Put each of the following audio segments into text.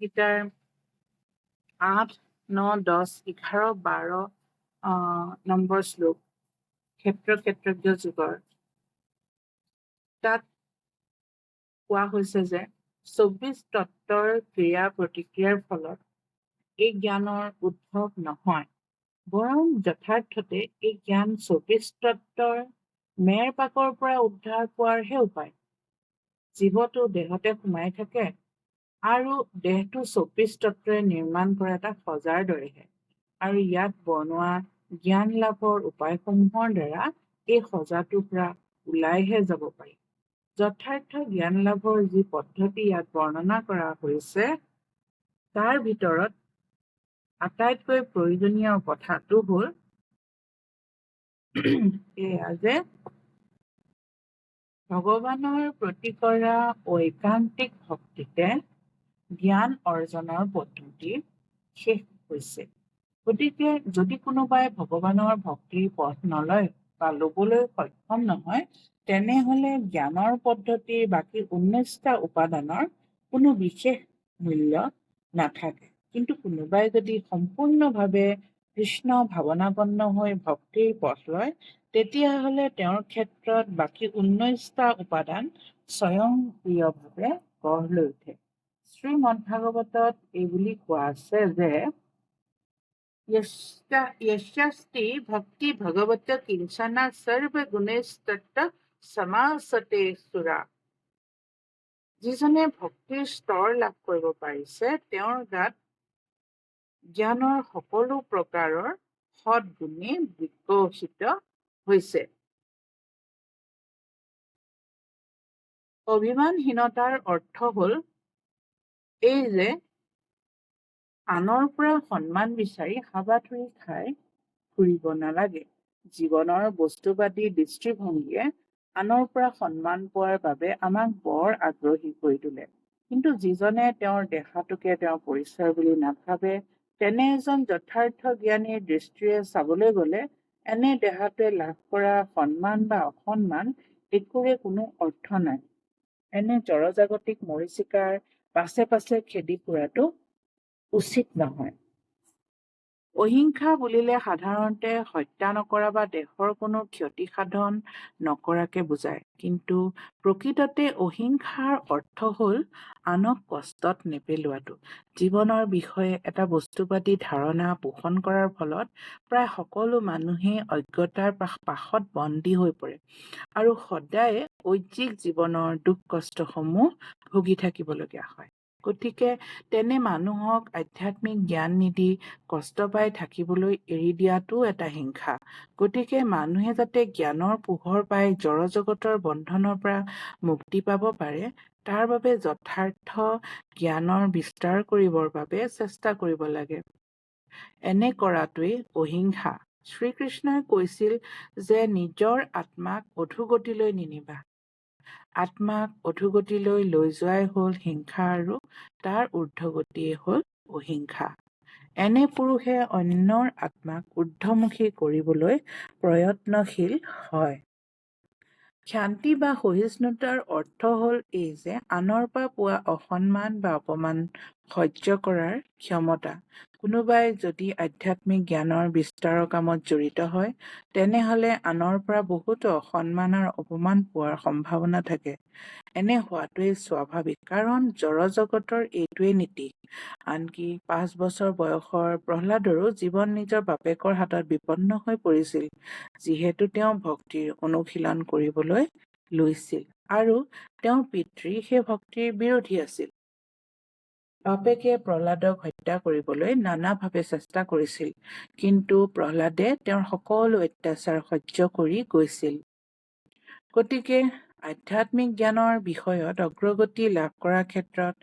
গীতাৰ আঠ ন দহ এঘাৰ বাৰ নম্বৰ শ্লোক ক্ষেত্ৰ ক্ষেত্ৰজ্ঞ যুগৰ। তাত কোৱা হৈছে যে চৌবিশ তত্ত্বৰ ক্ৰিয়া প্ৰতিক্ৰিয়াৰ ফলত এই জ্ঞানৰ উদ্ভৱ নহয় বৰং যথাৰ্থতে এই জ্ঞান চৌবিশ তত্ত্বৰ মেৰ পাকৰ পৰা উদ্ধাৰ পোৱাৰহে উপায়। জীৱটো দেহতে সোমাই থাকে আৰু দেহটো চৌবিশ তত্ত্বৰে নিৰ্মাণ কৰা এটা সজাৰ দৰেহে। আৰু ইয়াত বৰ্ণোৱা জ্ঞান লাভৰ উপায়সমূহৰ দ্বাৰা এই সজাটোৰ পৰা ওলাইহে যাব পাৰি। যথাৰ্থ জ্ঞান লাভৰ যি পদ্ধতি ইয়াত বৰ্ণনা কৰা হৈছে তাৰ ভিতৰত আটাইতকৈ প্ৰয়োজনীয় কথাটো হ'ল এয়া যে ভগৱানৰ প্ৰতি কৰা ঐকান্তিক ভক্তিতে জ্ঞান অৰ্জনৰ পদ্ধতি শেষ হৈছে। গতিকে যদি কোনোবাই ভগৱানৰ ভক্তিৰ পথ নলয় বা লবলৈ সক্ষম নহয় তেনেহলে জ্ঞানৰ পদ্ধতিৰ বাকী ঊনৈশটা উপাদানৰ কোনো বিশেষ মূল্য নাথাকে। কিন্তু কোনোবাই যদি সম্পূৰ্ণভাৱে কৃষ্ণ ভাৱনাপন্ন হৈ ভক্তিৰ পথ লয় তেতিয়াহলে তেওঁৰ ক্ষেত্ৰত বাকী ঊনৈশটা উপাদান স্বয়ংক্ৰিয়ভাৱে গঢ় লৈ উঠে। শ্ৰীমদ ভাগৱতত এই বুলি কোৱা আছে যে यस्यास्ति भक्ति भगवत किंचना सर्वगुणस्तत्त সমাসতে সুৰা যিজনে ভক্তিৰ স্তৰ লাভ কৰিব পাৰিছে তেওঁৰ গাত জ্ঞানৰ সকলো প্ৰকাৰৰ সৎগুণে বিকশিত হৈছে অভিমানহীনতাৰ অৰ্থ হল এই যে আনৰ পৰা সন্মান বিচাৰি হাবাথুৰি খাই ফুৰিব নালাগে। জীৱনৰ বস্তুবাদী দৃষ্টিভংগীয়ে আনৰ পৰা সন্মান পোৱাৰ বাবে আমাক বৰ আগ্ৰহী কৰি তোলে। কিন্তু যিজনে তেওঁৰ দেহাটোকে তেওঁৰ পৰিচয় বুলি নাভাবে তেনে এজন যথাৰ্থ জ্ঞানীৰ দৃষ্টিৰে চাবলৈ গলে এনে দেহাটোৱে লাভ কৰা সন্মান বা অসন্মান একোৰে কোনো অৰ্থ নাই। এনে জড়জাগতিক মৰিচিকাৰ পাছে পাছে খেদি ফুৰাটো উচিত নহয় অহিংসা বুলিলে সাধাৰণতে হত্যা নকৰা বা দেশৰ কোনো ক্ষতি সাধন নকৰাকে বুজায়। কিন্তু প্ৰকৃততে অহিংসাৰ অৰ্থ হ'ল আনক কষ্টত নেপেলোৱাটো। জীৱনৰ বিষয়ে এটা বস্তুবাদী ধাৰণা পোষণ কৰাৰ ফলত প্ৰায় সকলো মানুহেই অজ্ঞতাৰ পাশত বন্দী হৈ পৰে আৰু সদায় ঐজ্জিক জীৱনৰ দুখ কষ্টসমূহ ভুগি থাকিবলগীয়া হয়। গতিকে তেনে মানুহক আধ্যাত্মিক জ্ঞান নিদি কষ্ট পাই থাকিবলৈ এৰি দিয়াটো এটা হিংসা। গতিকে মানুহে যাতে জ্ঞানৰ পোহৰ পাই জড়জগতৰ বন্ধনৰ পৰা মুক্তি পাব পাৰে তাৰ বাবে যথাৰ্থ জ্ঞানৰ বিস্তাৰ কৰিবৰ বাবে চেষ্টা কৰিব লাগে। এনে কৰাটোৱেই অহিংসা। শ্ৰীকৃষ্ণই কৈছিল যে নিজৰ আত্মাক অধোগতিলৈ নিনিবা। আত্মাক অধোগতিলৈ লৈ যোৱাই হল হিংসা আৰু তাৰ ঊৰ্ধ্বগতিয়ে হল অহিংসা। এনে পুৰুষে অন্যৰ আত্মাক ঊৰ্ধ্বমুখী কৰিবলৈ প্ৰয়ত্নশীল হয়। ক্ষান্তি বা সহিষ্ণুতাৰ অৰ্থ হ'ল এই যে আনৰ পৰা পোৱা অসন্মান বা অপমান সহ্য কৰাৰ ক্ষমতা। কোনোবাই যদি আধ্যাত্মিক জ্ঞানৰ বিস্তাৰৰ কামত জড়িত হয় তেনেহলে আনৰ পৰা বহুতো অসন্মান আৰু অপমান পোৱাৰ সম্ভাৱনা থাকে। এনে হোৱাটোৱেই স্বাভাৱিক কাৰণ জড়জগতৰ এইটোৱেই নীতি। আনকি পাঁচ বছৰ বয়সৰ প্ৰহ্লাদৰো জীৱন নিজৰ বাপেকৰ হাতত বিপন্ন হৈ পৰিছিল যিহেতু তেওঁ ভক্তিৰ অনুশীলন কৰিবলৈ লৈছিল। আৰু তেওঁৰ পিতৃ সেই ভক্তিৰ বিৰোধী আছিল। বাপেকে প্ৰহ্লাদক হত্যা কৰিবলৈ নানাভাৱে চেষ্টা কৰিছিল কিন্তু প্ৰহ্লাদে তেওঁৰ সকলো অত্যাচাৰ সহ্য কৰি গৈছিল। গতিকে আধ্যাত্মিক জ্ঞানৰ বিষয়ত অগ্ৰগতি লাভ কৰাৰ ক্ষেত্ৰত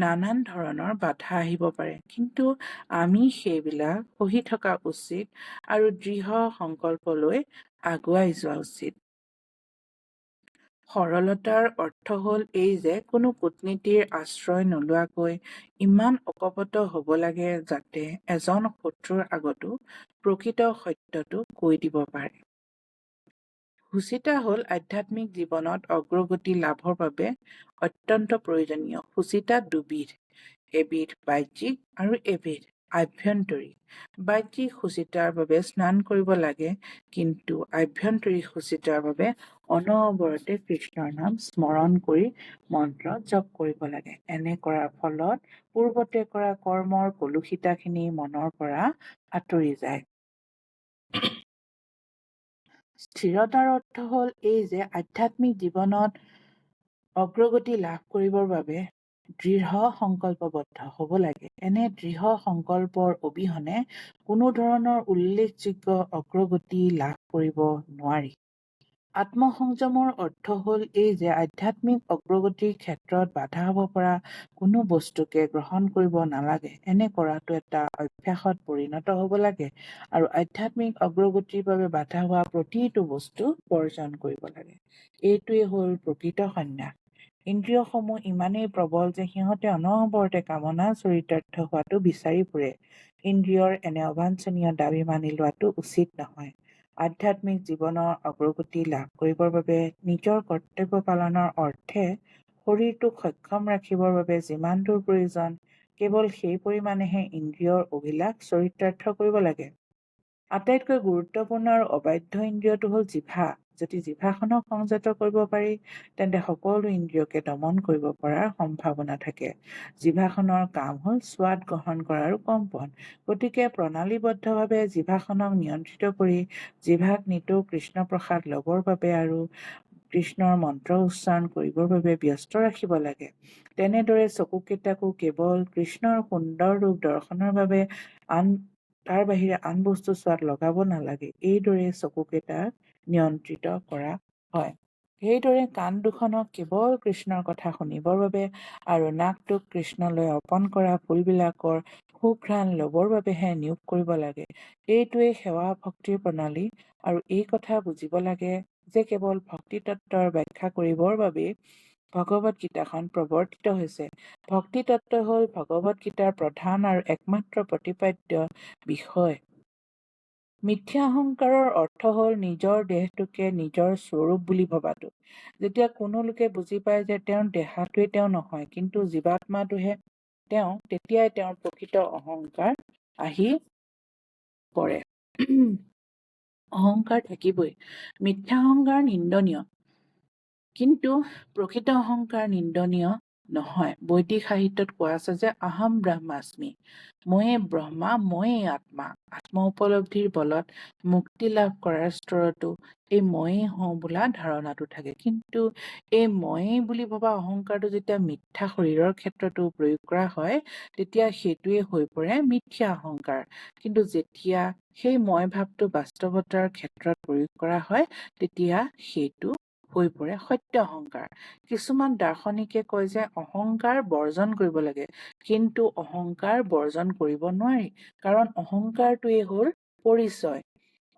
নানান ধৰণৰ বাধা আহিব পাৰে কিন্তু আমি সেইবিলাক সহি থকা উচিত আৰু দৃঢ় সংকল্প লৈ আগুৱাই যোৱা উচিত। সৰলতাৰ অৰ্থ হ'ল এই যে কোনো কূটনীতিৰ আশ্ৰয় নোলোৱাকৈ ইমান অকপট হ'ব লাগে যাতে এজন শত্ৰুৰ আগতো প্ৰকৃত সত্যটো কৈ দিব পাৰে। সুচিতা হ'ল আধ্যাত্মিক জীৱনত অগ্ৰগতি লাভৰ বাবে অত্যন্ত প্ৰয়োজনীয়। সুচিতা দুবিধ এবিধ বাহ্যিক আৰু এবিধ। আভ্যন্তৰিক বাহ্যিক সুচিতাৰ বাবে স্নান কৰিব লাগে কিন্তু আভ্যন্তৰিক সুচিতাৰ বাবে অনবৰতে কৃষ্ণৰ নাম স্মৰণ কৰি মন্ত্ৰ জপ কৰিব লাগে। এনে কৰাৰ ফলত পূৰ্বতে কৰা কৰ্মৰ কলুষিতাখিনি মনৰ পৰা আঁতৰি যায়। স্থিৰতাৰ অৰ্থ হ'ল এই যে আধ্যাত্মিক জীৱনত অগ্ৰগতি লাভ কৰিবৰ বাবে দৃঢ় সংকল্পবদ্ধ হ'ব লাগে। এনে দৃঢ় সংকল্পৰ অবিহনে কোনো ধৰণৰ উল্লেখযোগ্য অগ্ৰগতি লাভ কৰিব নোৱাৰি। আত্মসংযমৰ অৰ্থ হ'ল এই যে আধ্যাত্মিক অগ্ৰগতিৰ ক্ষেত্ৰত বাধা হ'ব পৰা কোনো বস্তুকে গ্ৰহণ কৰিব নালাগে। এনে কৰাটো এটা অভ্যাসত পৰিণত হ'ব লাগে আৰু আধ্যাত্মিক অগ্ৰগতিৰ বাবে বাধা হোৱা প্ৰতিটো বস্তু বৰ্জন কৰিব লাগে। এইটোৱে হ'ল প্ৰকৃত সন্ন্যাস। ইন্দ্ৰিয়সমূহ ইমানেই প্ৰবল যে সিহঁতে অনবৰতে কামনা চৰিতাৰ্থ হোৱাটো বিচাৰি ফুৰে। ইন্দ্ৰিয়ৰ এনে অবাঞ্ছনীয় দাবী মানি লোৱাটো উচিত নহয়। আধ্যাত্মিক জীৱনৰ অগ্ৰগতি লাভ কৰিবৰ বাবে নিজৰ কৰ্তব্য পালনৰ অৰ্থে শৰীৰটোক সক্ষম ৰাখিবৰ বাবে যিমান দূৰ প্ৰয়োজন কেৱল সেই পৰিমাণেহে ইন্দ্ৰিয়ৰ অভিলাষ চৰিতাৰ্থ কৰিব লাগে। আটাইতকৈ গুৰুত্বপূৰ্ণ আৰু অবাধ্য ইন্দ্ৰিয়টো হ'ল জিভা। যদি জিভাখনক সংযত কৰিব পাৰি তেন্তে সকলো ইন্দ্ৰিয়কে দমন কৰিব পৰাৰ সম্ভাৱনা থাকে। জিভাখনৰ কাম হ'ল সোৱাদ গ্ৰহণ কৰা আৰু কম্পন। গতিকে প্ৰণালীবদ্ধভাৱে জিভাখনক নিয়ন্ত্ৰিত কৰি জিভাক নিতৌ কৃষ্ণপ্ৰসাদ ল'বৰ বাবে আৰু কৃষ্ণৰ মন্ত্ৰ উচ্চাৰণ কৰিবৰ বাবে ব্যস্ত ৰাখিব লাগে। তেনেদৰে চকুকেইটাকো কেৱল কৃষ্ণৰ সুন্দৰ ৰূপ দৰ্শনৰ বাবে আন তাৰ বাহিৰে আন বস্তু চোৱাত লগাব নালাগে। এইদৰে চকুকেইটাক নিয়ন্ত্ৰিত কৰা হয়। সেইদৰে কাণ দুখনক কেৱল কৃষ্ণৰ কথা শুনিবৰ বাবে আৰু নাকটোক কৃষ্ণলৈ অৰ্পণ কৰা ফুলবিলাকৰ সুঘ্ৰাণ ল'বৰ বাবেহে নিয়োগ কৰিব লাগে। এইটোৱেই সেৱা ভক্তিৰ প্ৰণালী আৰু এই কথা বুজিব লাগে যে কেৱল ভক্তি তত্ত্বৰ ব্যাখ্যা কৰিবৰ বাবেই ভগৱত গীতাখন প্ৰৱৰ্তিত হৈছে। ভক্তি তত্ত্ব হ'ল ভগৱত গীতাৰ প্ৰধান আৰু একমাত্ৰ প্ৰতিপাদ্য বিষয়। মিথ্যা অহংকাৰৰ অৰ্থ হ'ল নিজৰ দেহটোকে নিজৰ স্বৰূপ বুলি ভবাটো। যেতিয়া কোনো লোকে বুজি পায় যে তেওঁৰ দেহাটোৱে তেওঁ নহয় কিন্তু জীৱাত্মাটোহে তেওঁ তেতিয়াই তেওঁৰ প্ৰকৃত অহংকাৰ আহি পৰে। অহংকাৰ থাকিবই। মিথ্যা অহংকাৰ নিন্দনীয়। কিন্তু প্ৰকৃত অহংকাৰ নিন্দনীয় নহয়। বৈদিক সাহিত্যত কোৱা আছে যে আহম ব্ৰহ্মাস্মি। ময়ে ব্ৰহ্মা ময়ে আত্মা। আত্ম উপলব্ধিৰ বলত মুক্তি লাভ কৰাৰ স্তৰতো এই ময়ে হওঁ বোলা ধাৰণাটো থাকে। কিন্তু এই ময়ে বুলি ভবা অহংকাৰটো যেতিয়া মিথ্যা শৰীৰৰ ক্ষেত্ৰতো প্ৰয়োগ কৰা হয় তেতিয়া সেইটোৱে হৈ পৰে মিথ্যা অহংকাৰ। কিন্তু যেতিয়া সেই মই ভাৱটো বাস্তৱতাৰ ক্ষেত্ৰত প্ৰয়োগ কৰা হয় তেতিয়া সেইটো হৈ পৰে সত্য অহংকাৰ। কিছুমান দাৰ্শনিকে কয় যে অহংকাৰ বৰ্জন কৰিব লাগে কিন্তু অহংকাৰ বৰ্জন কৰিব নোৱাৰি। কাৰণ অহংকাৰটোৱে হ'ল পৰিচয়।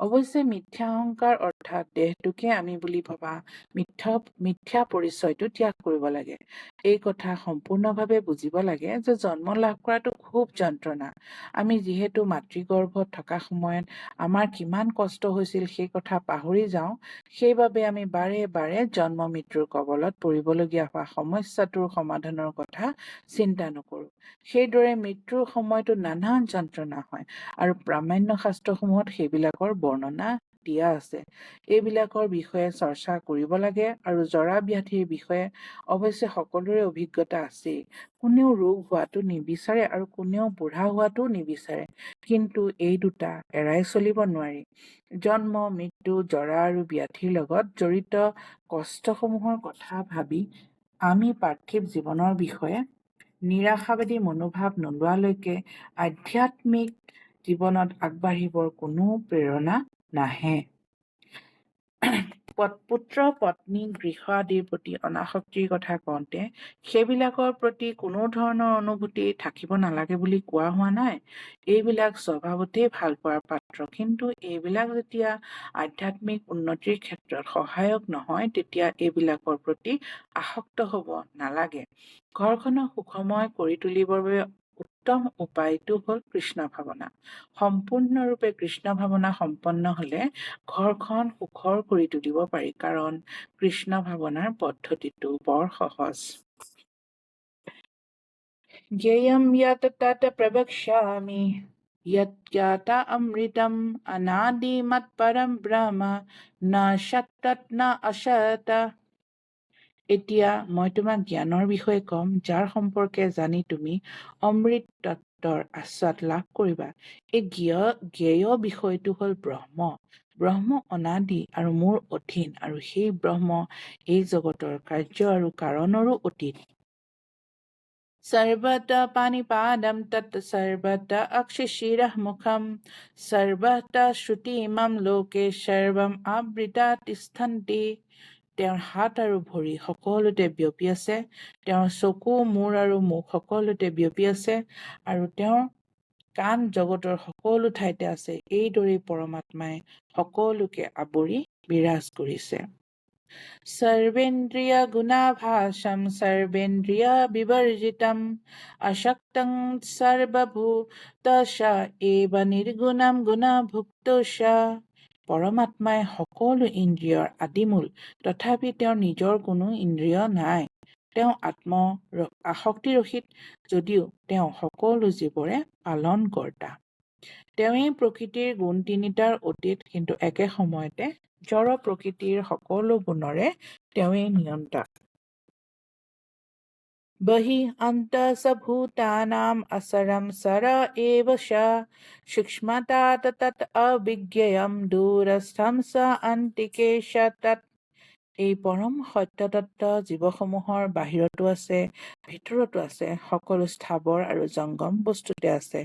অৱশ্যে মিথ্যা অহংকাৰ অৰ্থাৎ দেহটোকে আমি বুলি ভবা মিথ্যা মিথ্যা পৰিচয়টো ত্যাগ কৰিব লাগে। এই কথা সম্পূৰ্ণভাৱে বুজিব লাগে যে জন্ম লাভ কৰাটো খুব যন্ত্ৰণা। আমি যিহেতু মাতৃগৰ্ভত থকা সময়ত আমাৰ কিমান কষ্ট হৈছিল সেই কথা পাহৰি যাওঁ সেইবাবে আমি বাৰে বাৰে জন্ম মৃত্যুৰ কবলত পৰিবলগীয়া হোৱা সমস্যাটোৰ সমাধানৰ কথা চিন্তা নকৰোঁ। সেইদৰে মৃত্যুৰ সময়তো নানান যন্ত্ৰণা হয় আৰু প্ৰামাণ্য শাস্ত্ৰসমূহত সেইবিলাকৰ বৰ্ণনা দিয়া আছে। এইবিলাকৰ বিষয়ে চৰ্চা কৰিব লাগে আৰু জৰা ব্যাধিৰ বিষয়ে অৱশ্যে সকলোৰে অভিজ্ঞতা আছেই। কোনেও ৰোগ হোৱাটো নিবিচাৰে আৰু কোনেও বুঢ়া হোৱাটো নিবিচাৰে। কিন্তু এই দুটা এৰাই চলিব নোৱাৰি। জন্ম মৃত্যু জৰা আৰু ব্যাধিৰ লগত জড়িত কষ্টসমূহৰ কথা ভাবি আমি পাৰ্থিৱ জীৱনৰ বিষয়ে নিৰাশাবাদী মনোভাৱ নোলোৱালৈকে আধ্যাত্মিক জীৱনত আগবাঢ়িবৰ কোনো প্ৰেৰণা নাহে। পুত্ৰ পত্নী গৃহ আদিৰ প্ৰতি অনাসক্তিৰ কথা কওঁতে সেইবিলাকৰ প্ৰতি কোনো ধৰণৰ অনুভূতি থাকিব নালাগে বুলি কোৱা হোৱা নাই। এইবিলাক স্বভাৱতেই ভাল পোৱাৰ পাত্ৰ। কিন্তু এইবিলাক যেতিয়া আধ্যাত্মিক উন্নতিৰ ক্ষেত্ৰত সহায়ক নহয় তেতিয়া এইবিলাকৰ প্ৰতি আসক্ত হ'ব নালাগে। ঘৰখনক সুখময় কৰি তুলিবৰ বাবে উত্তম উপায়টো হ'ল কৃষ্ণ ভাৱনা সম্পূৰ্ণৰূপে কৃষ্ণ ভাৱনা সম্পন্ন হলে ঘৰখন সুখৰ কৰি তুলিব পাৰি কাৰণ কৃষ্ণ ভাৱনাৰ পদ্ধতিটো বৰ সহজ ज्ञेयं यत् तत् प्रवक्ष्यामि यज्ञाता अमृतम् अनादिमत्परं ब्रह्म न সত্তত ন অসত এতিয়া মই তোমাক জ্ঞানৰ বিষয়ে ক'ম যাৰ সম্পৰ্কে জানি তুমি অমৃত তত্ত্বৰ আস্বাদ লাভ কৰিবা এই জ্ঞেয় জ্ঞেয় বিষয়টো হ'ল ব্ৰহ্ম ব্ৰহ্ম অনাদি আৰু মোৰ অধীন আৰু সেই ব্ৰহ্ম এই জগতৰ কাৰ্য আৰু কাৰণৰো অতীত सर्वत पाणिपादं तत् सर्वत अक्षशिरः मुखं सर्वत শ্ৰুতিমম লোকে সৰ্বম আবৃতা তিষ্ঠন্তি তেওঁৰ হাত আৰু ভৰি সকলোতে বিয়পি আছে, তেওঁৰ চকু, মূৰ আৰু মুখ সকলোতে বিয়পি আছে আৰু তেওঁৰ কাণ জগতৰ সকলো ঠাইতে আছে। এইদৰেই পৰমাত্মাই সকলোকে আৱৰি বিৰাজ কৰিছে। সৰ্বেন্দ্ৰিয় গুণাভাসম, সৰ্বেন্দ্ৰিয় বিবৰ্জিতম অশক্তং সৰ্বভূতস এব নিৰ্গুণম গুণভুক্তস পৰমাত্মাই সকলো ইন্দ্ৰিয়ৰ আদিমূল তথাপি তেওঁৰ নিজৰ কোনো ইন্দ্ৰিয় নাই। তেওঁ আত্ম আসক্তিৰহিত যদিও তেওঁ সকলো জীৱৰে পালন কৰ্তা তেওঁৱেই প্ৰকৃতিৰ গুণ তিনিটাৰ অতীত কিন্তু একে সময়তে জড় প্ৰকৃতিৰ সকলো গুণৰে তেওঁৱেই নিয়ন্তা বহি অন্তঃভূতানাম অচৰম চৰ এব সূক্ষ্মতাত তৎ অবিজ্ঞেয়ম দূৰস্থম স অন্তিকে তৎ এই পৰম সত্যতত্ত্ব জীৱসমূহৰ বাহিৰতো আছে ভিতৰতো আছে সকলো স্থাৱৰ আৰু জংগম বস্তুতে আছে।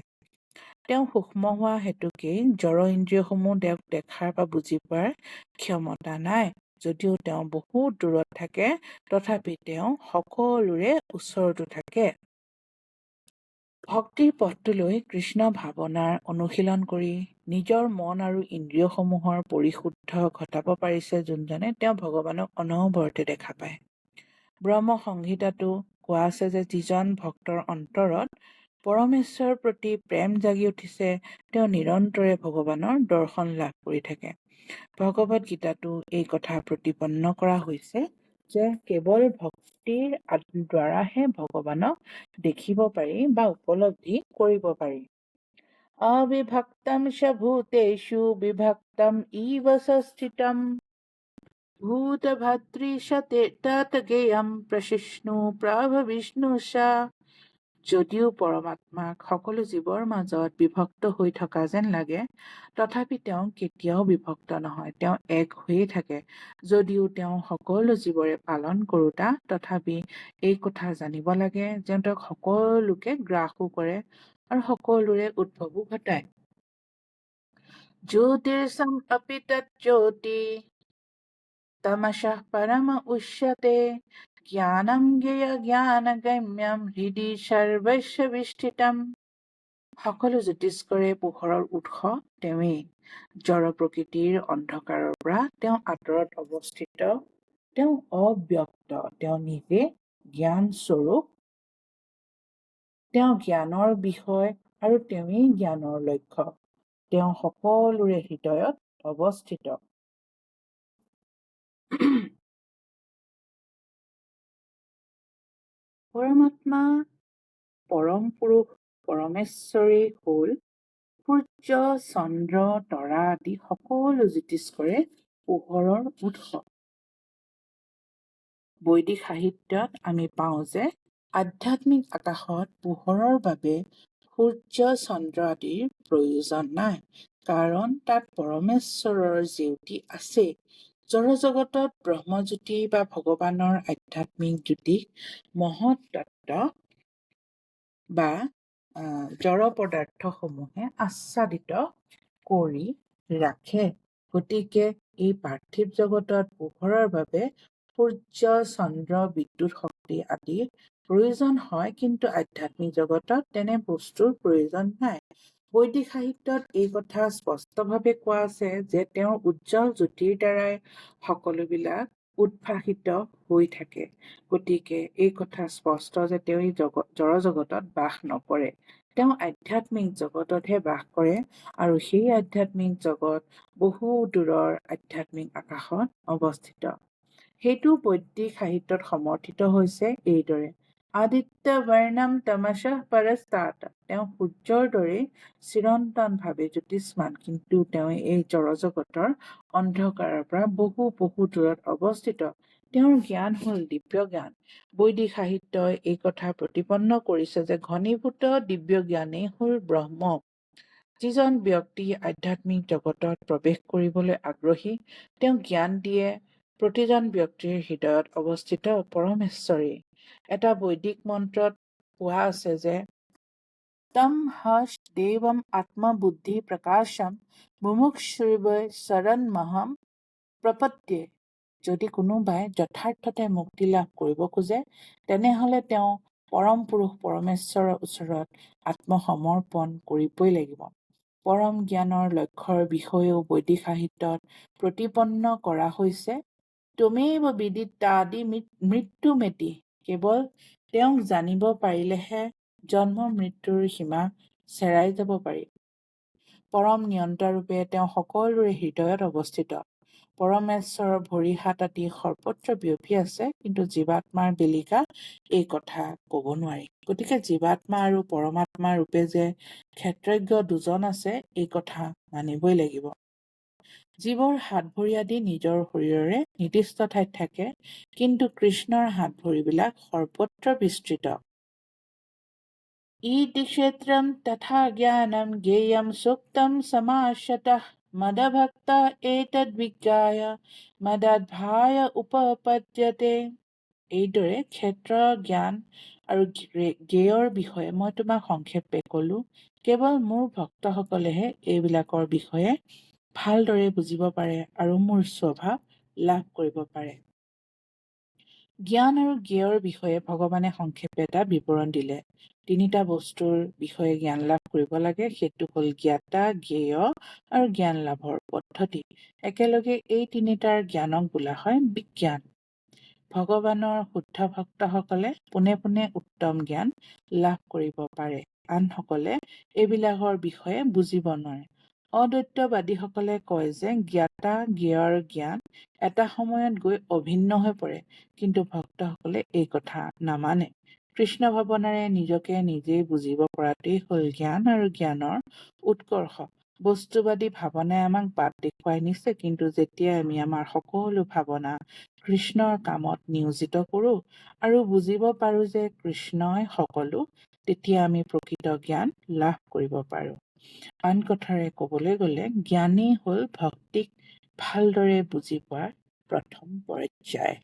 তেওঁ সূক্ষ্ম হোৱা হেতুকেই জড় ইন্দ্ৰিয়সমূহ তেওঁক দেখাৰ বা বুজি পোৱাৰ ক্ষমতা নাই। যদিও তেওঁ বহুত দূৰত থাকে তথাপি তেওঁ সকলোৰে ওচৰতো থাকে। ভক্তিৰ পথটোলৈ কৃষ্ণ ভাৱনাৰ অনুশীলন কৰি নিজৰ মন আৰু ইন্দ্ৰিয়সমূহৰ পৰিশুদ্ধ ঘটাব পাৰিছে যোনজনে তেওঁ ভগৱানক অনবৰতে দেখা পায়। ব্ৰহ্ম সংহিতাতো কোৱা আছে যে যিজন ভক্তৰ অন্তৰত পৰমেশ্বৰৰ প্ৰতি প্ৰেম জাগি উঠিছে তেওঁ নিৰন্তৰে ভগৱানৰ দৰ্শন লাভ কৰি থাকে। ভগৱত গীতাতো এই কথা প্ৰতিপন্ন কৰা হৈছে যে কেৱল ভক্তিৰ দ্বাৰাহে ভগৱানক দেখিব পাৰি বা উপলব্ধি কৰিব পাৰি। অবিভক্তম চ ভূতেষু বিভক্তম স্থিতম ভূত ভাতৃশতে তৎ জ্ঞেয়ম প্ৰশিষ্ণু প্ৰভ বিষ্ণু যদিও পৰমাত্মাক সকলো জীৱৰ মাজত বিভক্ত হৈ থকা যেন লাগে তথাপি তেওঁ কেতিয়াও বিভক্ত নহয়। তেওঁ এক হৈয়ে থাকে। যদিও তেওঁ সকলো জীৱৰে পালন কৰোতা তথাপি এই কথা জানিব লাগে যে তেওঁক সকলোকে গ্ৰাসো কৰে আৰু সকলোৰে উদ্ভৱো ঘটায়। জ্যোতিৰ্যোতি তমাশাহ পৰম উচ্যতে জ্ঞেয় জ্ঞানগম্যম হৃদি সৰ্বস্ব বিষ্ঠিতম সকলো জ্যোতিষ্কৰে পোহৰৰ উৎস তেওঁৱেই। জড় প্ৰকৃতিৰ অন্ধকাৰৰ পৰা তেওঁ আঁতৰত অৱস্থিত। তেওঁ অব্যক্ত। তেওঁ নিজে জ্ঞান স্বৰূপ। তেওঁ জ্ঞানৰ বিষয় আৰু তেওঁৱেই জ্ঞানৰ লক্ষ্য। তেওঁ সকলোৰে হৃদয়ত অৱস্থিত। পৰমাত্মা পৰম পুৰুষ পৰমেশ্বৰী হ'ল সূৰ্য চন্দ্ৰ তৰা আদি সকলো জ্যোতিষ্কৰে পোহৰৰ উৎস। বৈদিক সাহিত্যত আমি পাওঁ যে আধ্যাত্মিক আকাশত পোহৰৰ বাবে সূৰ্য চন্দ্ৰ আদিৰ প্ৰয়োজন নাই। কাৰণ তাত পৰমেশ্বৰৰ জেউতি আছে জড়জগতত ব্ৰহ্মজ্যোতি বা ভগৱানৰ আধ্যাত্মিক জ্যোতিক মহৎ তত্ত্ব বা জড় পদাৰ্থসমূহে আচ্ছাদিত কৰি ৰাখে। গতিকে এই পাৰ্থিৱ জগতত পোহৰৰ বাবে সূৰ্য চন্দ্ৰ বিদ্যুৎ শক্তি আদিৰ প্ৰয়োজন হয় কিন্তু আধ্যাত্মিক জগতত তেনে বস্তুৰ প্ৰয়োজন নাই। বৈদিক সাহিত্যত এই কথা স্পষ্টভাৱে কোৱা আছে যে তেওঁৰ উজ্জ্বল জ্যোতিৰ দ্বাৰাই সকলোবিলাক উদ্ভাসিত হৈ থাকে। গতিকে এই কথা স্পষ্ট যে তেওঁ এই জগত জড়জগতত বাস নকৰে। তেওঁ আধ্যাত্মিক জগততহে বাস কৰে আৰু সেই আধ্যাত্মিক জগত বহু দূৰৰ আধ্যাত্মিক আকাশত অৱস্থিত। সেইটো বৈদিক সাহিত্যত সমৰ্থিত হৈছে এইদৰে। আদিত্য বৰ্ণম তমসঃ পৰস্তাত তেওঁ সূৰ্যৰ দৰেই চিৰন্তনভাৱে জ্যোতিষ্মান কিন্তু তেওঁ এই জড়জগতৰ অন্ধকাৰৰ পৰা বহু বহু দূৰত অৱস্থিত। তেওঁৰ জ্ঞান হ'ল দিব্য জ্ঞান। বৈদিক সাহিত্যই এই কথা প্ৰতিপন্ন কৰিছে যে ঘনীভূত দিব্য জ্ঞানেই হ'ল ব্ৰহ্ম। যিজন ব্যক্তি আধ্যাত্মিক জগতত প্ৰৱেশ কৰিবলৈ আগ্ৰহী তেওঁ জ্ঞান দিয়ে প্ৰতিজন ব্যক্তিৰ হৃদয়ত অৱস্থিত পৰমেশ্বৰী এটা বৈদিক মন্ত্ৰত কোৱা আছে যে তম হস দেৱম আত্মবুদ্ধি প্ৰকাশম মুমুক্ষুৰ্বৈ শৰণমহম প্ৰপত্য়ে যদি কোনোবাই যথাৰ্থতে মুক্তি লাভ কৰিব খোজে তেনেহলে তেওঁ পৰম পুৰুষ পৰমেশ্বৰৰ ওচৰত আত্মসমৰ্পণ কৰিবই লাগিব। পৰম জ্ঞানৰ লক্ষ্যৰ বিষয়েও বৈদিক সাহিত্যত প্ৰতিপন্ন কৰা হৈছে। তুমেব বিদিতাদি মৃত্যু মেটি কেৱল তেওঁক জানিব পাৰিলেহে জন্ম মৃত্যুৰ সীমা চেৰাই যাব পাৰি। পৰম নিয়ন্তাৰূপে তেওঁ সকলোৰে হৃদয়ত অৱস্থিত। পৰমেশ্বৰৰ ভৰি হাত আদি সৰ্বত্ৰ বিয়পি আছে কিন্তু জীৱাত্মাৰ বেলিকা এই কথা কব নোৱাৰি। গতিকে জীৱাত্মা আৰু পৰমাত্মা ৰূপে যে ক্ষেত্ৰজ্ঞ দুজন আছে এই কথা মানিবই লাগিব। জীৱৰ হাত ভৰি আদি নিজৰ শৰীৰৰে নিৰ্দিষ্ট ঠাইত থাকে কিন্তু কৃষ্ণৰ হাত ভৰিবিলাক সৰ্বত্ৰ বিস্তৃত। ক্ষেত্ৰম তথা জ্ঞানম জ্ঞেয়ম সমাসতঃ মদভক্ত উপপদ্যতে। এইদৰে ক্ষেত্ৰ জ্ঞান আৰু জ্ঞেয়ৰ বিষয়ে মই তোমাক সংক্ষেপে কলো। কেৱল মোৰ ভক্তসকলেহে এইবিলাকৰ বিষয়ে ভালদৰে বুজিব পাৰে আৰু মোৰ স্বভাৱ লাভ কৰিব পাৰে। জ্ঞান আৰু জ্ঞেয়ৰ বিষয়ে ভগৱানে সংক্ষেপে এটা বিৱৰণ দিলে। তিনিটা বস্তুৰ বিষয়ে জ্ঞান লাভ কৰিব লাগে সেইটো হ'ল জ্ঞাতা জ্ঞেয় আৰু জ্ঞান লাভৰ পদ্ধতি। একেলগে এই তিনিটাৰ জ্ঞানক বোলা হয় বিজ্ঞান। ভগৱানৰ শুদ্ধ ভক্তসকলে পোনে পোনে উত্তম জ্ঞান লাভ কৰিব পাৰে। আনসকলে এইবিলাকৰ বিষয়ে বুজিব নোৱাৰে। অদ্বৈতবাদীসকলে কয় যে জ্ঞাতা জ্ঞেয়ৰ জ্ঞান এটা সময়ত গৈ অভিন্ন হৈ পৰে কিন্তু ভক্তসকলে এই কথা নামানে। কৃষ্ণ ভাৱনাৰে নিজকে নিজেই বুজিব পৰাটোৱেই হ'ল জ্ঞান আৰু জ্ঞানৰ উৎকৰ্ষ। বস্তুবাদী ভাৱনাই আমাক বাট দেখুৱাই নিছে কিন্তু যেতিয়া আমি আমাৰ সকলো ভাৱনা কৃষ্ণৰ কামত নিয়োজিত কৰো আৰু বুজিব পাৰো যে কৃষ্ণই সকলো তেতিয়া আমি প্ৰকৃত জ্ঞান লাভ কৰিব পাৰো। আন কথাৰে কবলৈ গলে জ্ঞানেই হ'ল ভক্তিক ভালদৰে বুজি পোৱাৰ প্ৰথম পৰ্যায়।